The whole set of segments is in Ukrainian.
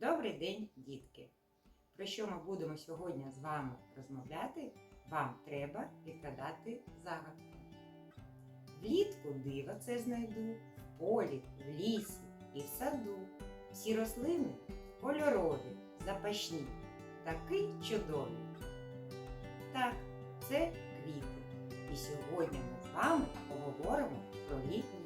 Добрий день, дітки! Про що ми будемо сьогодні з вами розмовляти? Вам треба відгадати загадку. Влітку диво це знайду, в полі, в лісі і в саду. Всі рослини кольорові, запашні, такі чудові. Так, це квіти. І сьогодні ми з вами поговоримо про літні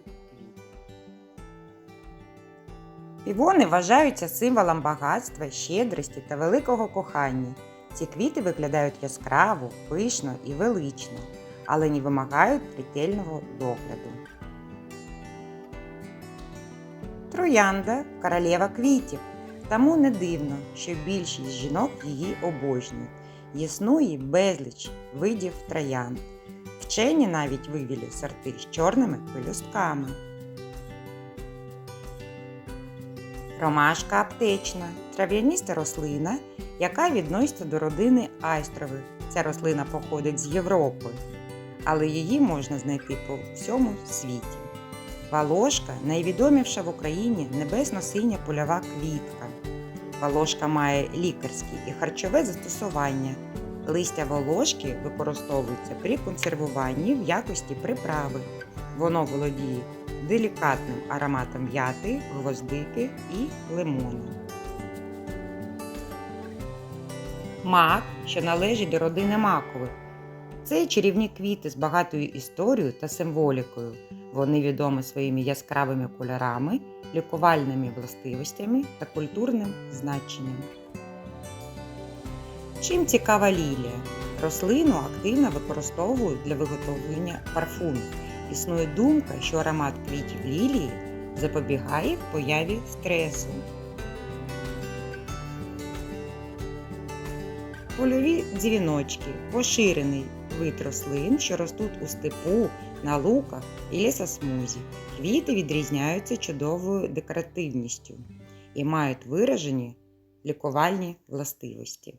Півони вважаються символом багатства, щедрості та великого кохання. Ці квіти виглядають яскраво, пишно і велично, але не вимагають ретельного догляду. Троянда королева квітів, тому не дивно, що більшість жінок її обожнюють. Існує безліч видів троянд. Вчені навіть вивели сорти з чорними пелюстками. Ромашка аптечна трав'яніста рослина, яка відноситься до родини айстрових. Ця рослина походить з Європи, але її можна знайти по всьому світі. Волошка найвідоміша в Україні небесно-синя польова квітка. Волошка має лікарське і харчове застосування. Листя волошки використовується при консервуванні в якості приправи. Воно володіє делікатним ароматом м'яти, гвоздики і лимону. Мак, що належить до родини макових. Це чарівні квіти з багатою історією та символікою. Вони відомі своїми яскравими кольорами, лікувальними властивостями та культурним значенням. Чим цікава лілія? Рослину активно використовують для виготовлення парфумів. Існує думка, що аромат квітів лілії запобігає появі стресу. Польові дзвіночки поширений вид рослин, що ростуть у степу, на луках і лісосмузі. Квіти відрізняються чудовою декоративністю і мають виражені лікувальні властивості.